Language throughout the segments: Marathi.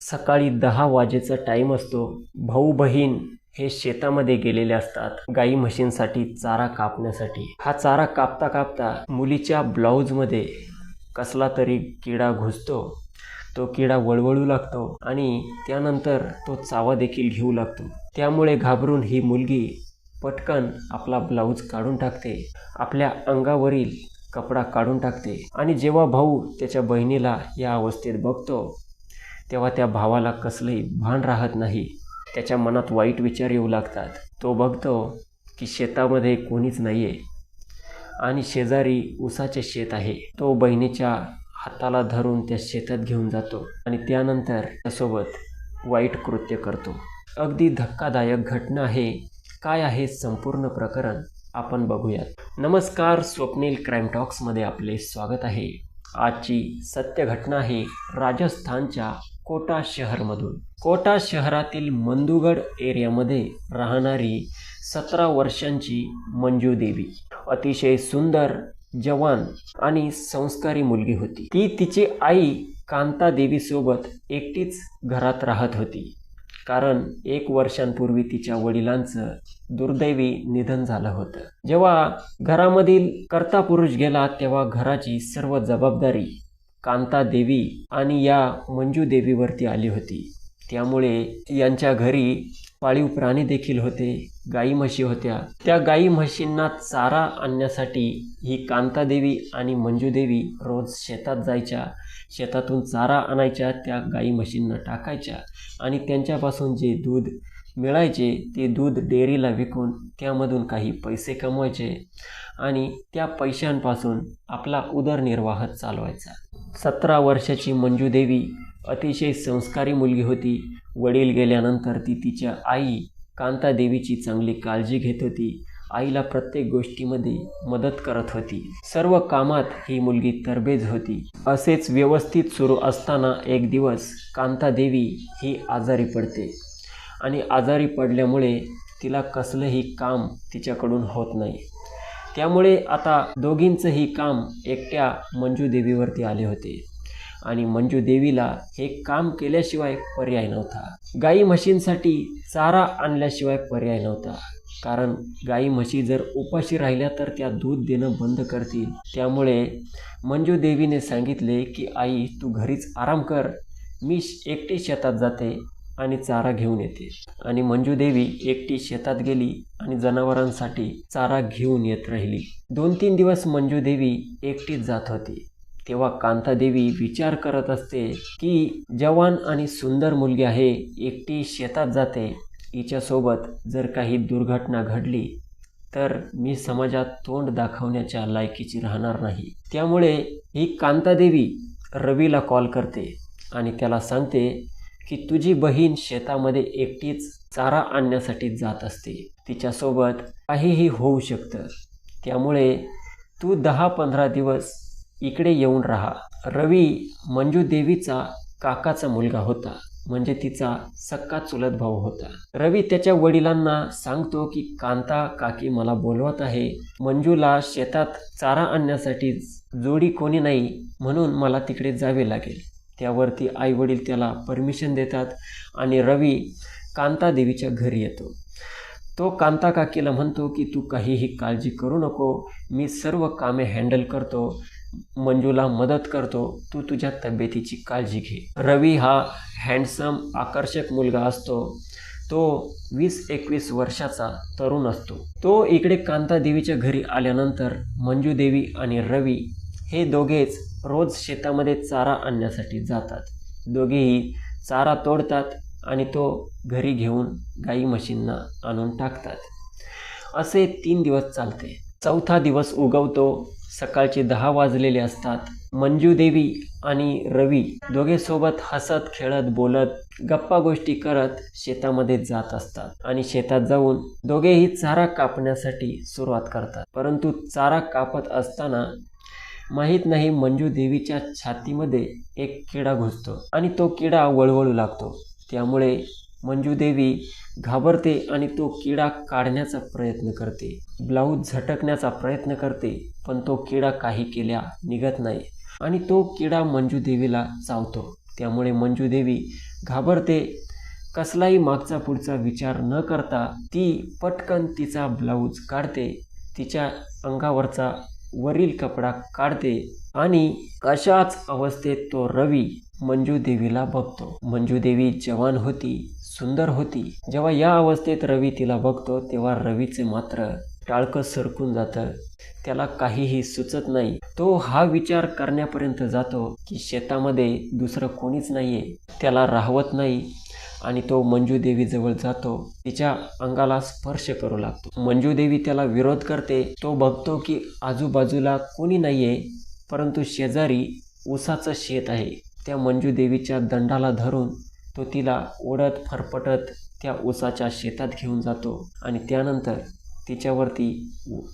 सकाळी दहा वाजेचा टाईम असतो. भाऊ बहीण हे शेतामध्ये गेलेले असतात. गाई म्हशींसाठी चारा कापण्यासाठी. हा चारा कापता कापता मुलीच्या ब्लाऊजमध्ये कसला तरी किडा घुसतो. तो किडा वळवळू लागतो आणि त्यानंतर तो चावा देखील घेऊ लागतो. त्यामुळे घाबरून ही मुलगी पटकन आपला ब्लाऊज काढून टाकते. आपल्या अंगावरील कपडा काढून टाकते. आणि जेव्हा भाऊ त्याच्या बहिणीला या अवस्थेत बघतो तेव्हा त्या भावाला कसलंही भान राहत नाही. त्याच्या मनात वाईट विचार येऊ लागतात. तो बघतो की शेतामध्ये कोणीच नाही आहे आणि शेजारी उसाचे शेत आहे. तो बहिणीच्या हाताला धरून त्या शेतात घेऊन जातो आणि त्यानंतर त्यासोबत वाईट कृत्य करतो. अगदी धक्कादायक घटना आहे. काय आहे संपूर्ण प्रकरण आपण बघूयात. नमस्कार स्वप्नील क्राईम टॉक्समध्ये आपले स्वागत आहे. आजची सत्य घटना आहे राजस्थानच्या कोटा शहरमधून. कोटा शहरातील मंदुगड एरियामध्ये राहणारी सतरा वर्षांची मंजू देवी. अतिशय सुंदर जवान आणि संस्कारी मुलगी होती. ती तिची आई कांता देवीसोबत एकटीच घरात राहत होती. कारण एक वर्षांपूर्वी तिच्या वडिलांचं दुर्दैवी निधन झालं होतं. जेव्हा घरामधील कर्ता पुरुष गेला तेव्हा घराची सर्व जबाबदारी कांता देवी आणि या मंजू देवीवरती आली होती. त्यामुळे यांच्या घरी पाळीव प्राणी देखील होते गाई म्हशी होत्या. त्या गाई म्हशींना चारा आणण्यासाठी ही कांतादेवी आणि मंजूदेवी रोज शेतात जायच्या. शेतातून चारा आणायच्या त्या गाई म्हशींना टाकायच्या आणि त्यांच्यापासून जे दूध मिळायचे ते दूध डेअरीला विकून त्यामधून काही पैसे कमवायचे आणि त्या पैशांपासून आपला उदरनिर्वाह चालवायचा. सतरा वर्षाची मंजूदेवी अतिशय संस्कारी मुलगी होती. वडील गेल्यानंतर ती तिच्या आई कांतादेवीची चांगली काळजी घेत होती. आईला प्रत्येक गोष्टीमध्ये मदत करत होती. सर्व कामात ही मुलगी तरबेज होती. असेच व्यवस्थित सुरू असताना एक दिवस कांतादेवी ही आजारी पडते. आणि आजारी पडल्यामुळे तिला कसलंही काम तिच्याकडून होत नाही. त्यामुळे आता दोघींचंही काम एकट्या मंजू देवीवरती आले होते. आणि मंजू देवीला हे काम केल्याशिवाय पर्याय नव्हता. गाई म्हशींसाठी चारा आणल्याशिवाय पर्याय नव्हता. कारण गाई म्हशी जर उपाशी राहिल्या तर त्या दूध देणं बंद करतील. त्यामुळे मंजू देवीने सांगितले की आई तू घरीच आराम कर. मी एकटी शेतात जाते. आणि चारा घेऊन येते. आणि मंजू देवी एकटी शेतात गेली आणि जनावरांसाठी चारा घेऊन येत राहिली. दोन तीन दिवस मंजू देवी एकटीच जात होती. तेव्हा कांतादेवी विचार करत असते की जवान आणि सुंदर मुलगी आहे एकटी शेतात जाते. हिच्यासोबत जर काही दुर्घटना घडली तर मी समाजात तोंड दाखवण्याच्या लायकीची राहणार नाही. त्यामुळे ही कांतादेवी रवीला कॉल करते आणि त्याला सांगते की तुझी बहीण शेतामध्ये एकटीच चारा आणण्यासाठी जात असते. तिच्यासोबत काहीही होऊ शकतं. त्यामुळे तू दहा पंधरा दिवस इकडे येऊन राहा. रवी मंजू देवीचा काकाचा मुलगा होता. म्हणजे तिचा सक्का चुलत भाऊ होता. रवी त्याच्या वडिलांना सांगतो की कांता काकी मला बोलवत आहे. मंजूला शेतात चारा आणण्यासाठी जोडी कोणी नाही म्हणून मला तिकडे जावे लागेल. त्यावरती आई वडील त्याला परमिशन देतात आणि रवी कांता देवीच्या घरी येतो. तो कांता काकीला म्हणतो की तू काहीही काळजी करू नको. मी सर्व कामे हँडल करतो. मंजूला मदत करतो. तू तुझ्या तब्येतीची काळजी घे. रवी हा हँडसम आकर्षक मुलगा असतो. तो वीस एकवीस वर्षाचा तरुण असतो. तो इकडे कांता देवीच्या घरी आल्यानंतर मंजूदेवी आणि रवी हे दोघेच रोज शेतामध्ये चारा आणण्यासाठी जातात. दोघेही चारा तोडतात आणि तो घरी घेऊन गाई म्हशींना आणून टाकतात. असे तीन दिवस चालते. चौथा दिवस उगवतो. सकाळचे दहा वाजलेले असतात. मंजू देवी आणि रवी दोघे सोबत हसत खेळत बोलत गप्पा गोष्टी करत शेतामध्ये जात असतात आणि शेतात जाऊन दोघेही चारा कापण्यासाठी सुरुवात करतात. परंतु चारा कापत असताना माहीत नाही मंजू देवीच्या छातीमध्ये एक किडा घुसतो आणि तो किडा वळवळू लागतो. त्यामुळे मंजू देवी घाबरते आणि तो किडा काढण्याचा प्रयत्न करते. ब्लाऊज झटकण्याचा प्रयत्न करते पण तो किडा काही केल्या निघत नाही आणि तो किडा मंजू देवीला चावतो. त्यामुळे मंजू देवी घाबरते कसलाही मागचा पुढचा विचार न करता ती पटकन तिचा ब्लाऊज काढते तिच्या अंगावरचा वरील कपडा काढते आणि अशाच अवस्थेत तो रवी मंजू देवीला बघतो. मंजू देवी जवान होती सुंदर होती. जेव्हा या अवस्थेत रवी तिला बघतो तेव्हा रवीचे मात्र टाळकं सरकून जातं. त्याला काहीही सुचत नाही. तो हा विचार करण्यापर्यंत जातो की शेतामध्ये दुसरं कोणीच नाहीये. त्याला राहवत नाही. आणि तो मंजूदेवीजवळ जातो. तिच्या अंगाला स्पर्श करू लागतो. मंजू देवी त्याला विरोध करते. तो बघतो की आजूबाजूला कोणी नाहीये परंतु शेजारी ऊसाचं शेत आहे. त्या मंजू देवीच्या दंडाला धरून तो तिला ओढत फरफटत त्या ऊसाच्या शेतात घेऊन जातो आणि त्यानंतर तिच्यावरती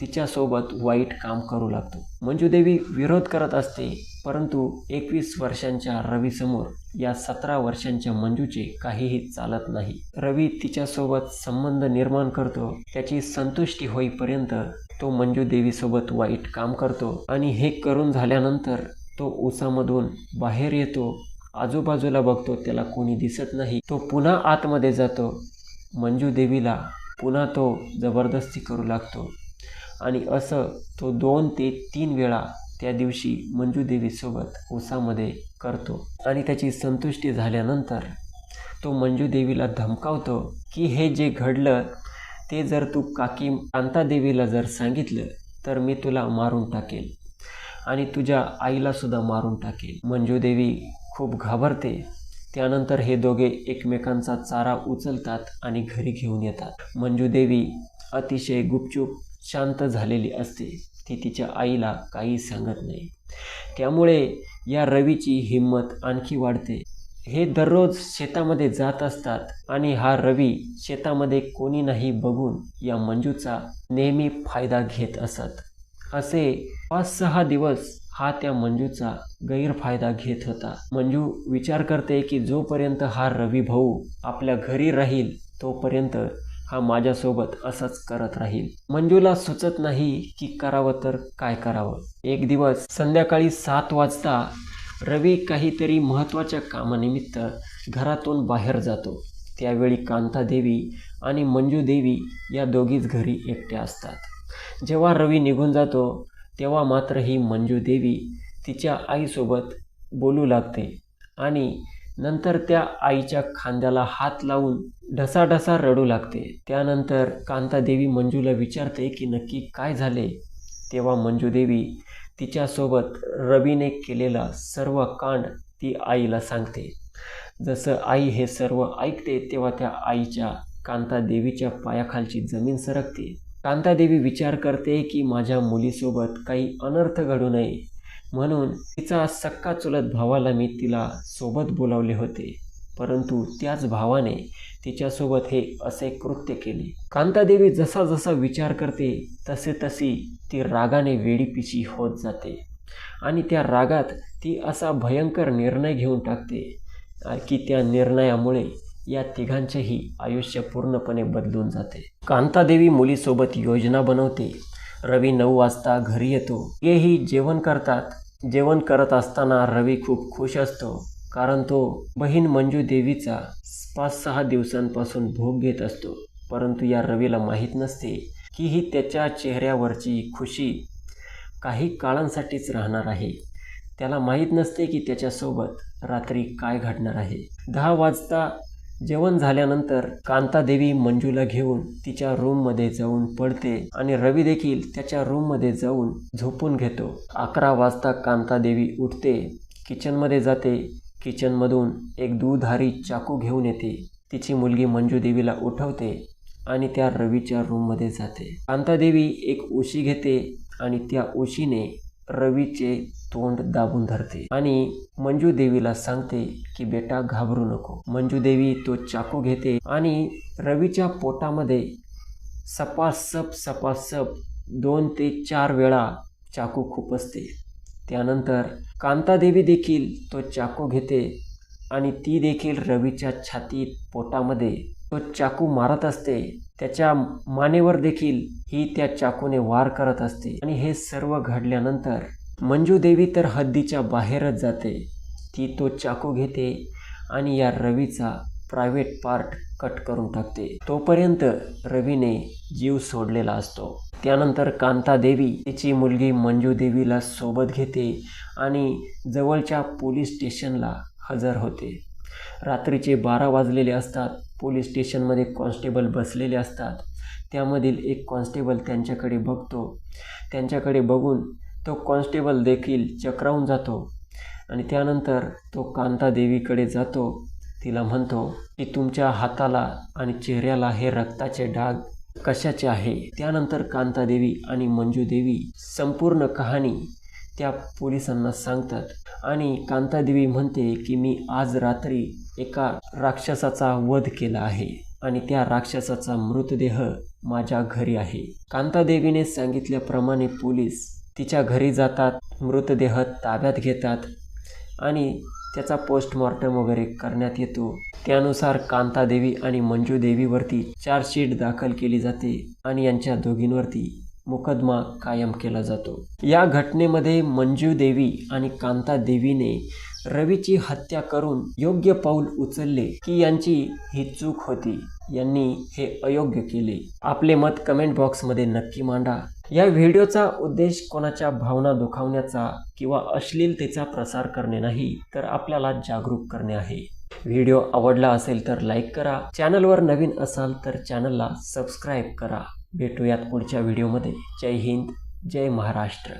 तिच्यासोबत वाईट काम करू लागतो. मंजूदेवी विरोध करत असते परंतु एकवीस वर्षांच्या रवीसमोर या सतरा वर्षांच्या मंजूचे काहीही चालत नाही. रवी तिच्यासोबत संबंध निर्माण करतो त्याची संतुष्टी होईपर्यंत तो मंजूदेवीसोबत वाईट काम करतो आणि हे करून झाल्यानंतर तो उसामधून बाहेर येतो आजूबाजूला बघतो त्याला कोणी दिसत नाही. तो पुन्हा आतमध्ये जातो मंजूदेवीला पुन्हा तो जबरदस्ती करू लागतो. आणि असं तो दोन ते तीन वेळा त्या दिवशी मंजूदेवीसोबत ऊसामध्ये करतो. आणि त्याची संतुष्टी झाल्यानंतर तो मंजूदेवीला धमकावतो की हे जे घडलं ते जर तू काकी कांतादेवीला जर सांगितलं तर मी तुला मारून टाकेल. आणि तुझ्या आईलासुद्धा मारून टाकेल. मंजूदेवी खूप घाबरते. त्यानंतर हे दोघे एकमेकांचा चारा उचलतात आणि घरी घेऊन येतात. मंजू देवी अतिशय गुपचूप शांत झालेली असते. ती तिच्या आईला काही सांगत नाही. त्यामुळे या रवीची हिंमत आणखी वाढते. हे दररोज शेतामध्ये जात असतात आणि हा रवी शेतामध्ये कोणी नाही बघून या मंजूचा नेहमी फायदा घेत असत. असे पाच सहा दिवस हा त्या मंजूचा गैरफायदा घेत होता. मंजू विचार करते की जोपर्यंत हा रवी भाऊ आपल्या घरी राहील तोपर्यंत हा माझ्यासोबत असंच करत राहील. मंजूला सुचत नाही की करावं तर काय करावं. एक दिवस संध्याकाळी सात वाजता रवी काहीतरी महत्त्वाच्या कामानिमित्त घरातून बाहेर जातो. त्यावेळी कांता देवी आणि मंजू देवी या दोघीच घरी एकट्या असतात. जेव्हा रवी निघून जातो तेव्हा मात्र ही मंजू देवी तिच्या आईसोबत बोलू लागते आणि नंतर त्या आईच्या खांद्याला हात लावून ढसाढसा रडू लागते. त्यानंतर कांतादेवी मंजूला विचारते की नक्की काय झाले? तेव्हा मंजूदेवी तिच्यासोबत रवीने केलेला सर्व कांड ती आईला सांगते. जसं आई हे सर्व ऐकते तेव्हा त्या आईच्या कांतादेवीच्या पायाखालची जमीन सरकते. कांतादेवी विचार करते की माझ्या मुलीसोबत काही अनर्थ घडू नये. म्हणून तिचा सक्का चुलत भावाला मी तिला सोबत बोलावले होते. परंतु त्याच भावाने तिच्यासोबत हे असे कृत्य केले. कांतादेवी जसा जसा विचार करते तसे तशी ती रागाने वेडीपिशी होत जाते. आणि त्या रागात ती असा भयंकर निर्णय घेऊन टाकते की त्या निर्णयामुळे या तिघांचेही आयुष्य पूर्णपणे बदलून जाते. कांतादेवी मुलीसोबत योजना बनवते. रवी नऊ वाजता घरी येतो. हेही जेवण करतात. जेवण करत असताना रवी खूप खुश असतो. कारण तो बहीण मंजू देवीचा पाच सहा दिवसांपासून भोग घेत असतो. परंतु या रवीला माहीत नसते की ही त्याच्या चेहऱ्यावरची खुशी काही काळांसाठीच राहणार आहे. त्याला माहीत नसते की त्याच्यासोबत रात्री काय घडणार आहे. दहा वाजता जेवण झाल्यानंतर कांतादेवी मंजूला घेऊन तिच्या रूममध्ये जाऊन पडते आणि रवी देखील त्याच्या रूममध्ये जाऊन झोपून घेतो. अकरा वाजता कांतादेवी उठते किचनमध्ये जाते. किचनमधून एक दुधारी चाकू घेऊन येते. तिची मुलगी मंजू देवीला उठवते आणि त्या रवीच्या रूममध्ये जाते. कांतादेवी एक उशी घेते आणि त्या उशीने रवीचे तोंड दाबून धरते आणि मंजू देवीला सांगते की बेटा घाबरू नको. मंजू देवी तो चाकू घेते आणि रवीच्या पोटामध्ये सपासप सपासप दोन ते चार वेळा चाकू खुपसते त्यानंतर कांतादेवी देखील तो चाकू घेते आणि ती देखील रवीच्या छातीत पोटामध्ये तो चाकू मारत असते. त्याच्या मानेवर देखील ही त्या चाकूने वार करत असते. आणि हे सर्व घडल्यानंतर मंजू देवी तर हद्दीच्या बाहेरच जाते. ती तो चाकू घेते आणि या रवीचा प्रायव्हेट पार्ट कट करून टाकते. तोपर्यंत रवीने जीव सोडलेला असतो. त्यानंतर कांता देवी तिची मुलगी मंजू देवीला सोबत घेते आणि जवळच्या पोलीस स्टेशनला हजर होते. रात्रीचे बारा वाजलेले असतात. पोलीस स्टेशनमध्ये कॉन्स्टेबल बसलेले असतात. त्यामधील एक कॉन्स्टेबल त्यांच्याकडे बघतो. त्यांच्याकडे बघून तो कॉन्स्टेबल देखील चक्रावून जातो आणि त्यानंतर तो कांता देवीकडे जातो. तिला म्हणतो की तुमच्या हाताला आणि चेहऱ्याला हे रक्ताचे डाग कशाचे आहे? त्यानंतर कांता देवी आणि मंजू देवी संपूर्ण कहाणी त्या पोलिसांना सांगतात. आणि कांतादेवी म्हणते की मी आज रात्री एका राक्षसाचा वध केला आहे आणि त्या राक्षसाचा मृतदेह माझ्या घरी आहे. कांतादेवीने सांगितल्याप्रमाणे पोलीस तिच्या घरी जातात मृतदेह ताब्यात घेतात आणि त्याचा पोस्टमॉर्टम वगैरे करण्यात येतो. त्यानुसार कांतादेवी आणि मंजू देवीवरती चार्जशीट दाखल केली जाते आणि यांच्या दोघींवरती मुकदमा कायम केला जातो. या घटनेमध्ये मंजू देवी आणि कांता देवीने रवीची हत्या करून योग्य पाऊल उचलले की यांची ही चूक होती. यांनी हे अयोग्य केले. आपले मत कमेंट बॉक्समध्ये नक्की मांडा. या व्हिडिओचा उद्देश कोणाच्या भावना दुखावण्याचा किंवा अश्लीलतेचा प्रसार करणे नाही तर आपल्याला जागरूक करणे आहे. व्हिडिओ आवडला असेल तर लाईक करा. चॅनलवर नवीन असाल तर चॅनलला सबस्क्राईब करा. भेटूयात पुढच्या व्हिडिओमध्ये. जय हिंद जय महाराष्ट्र.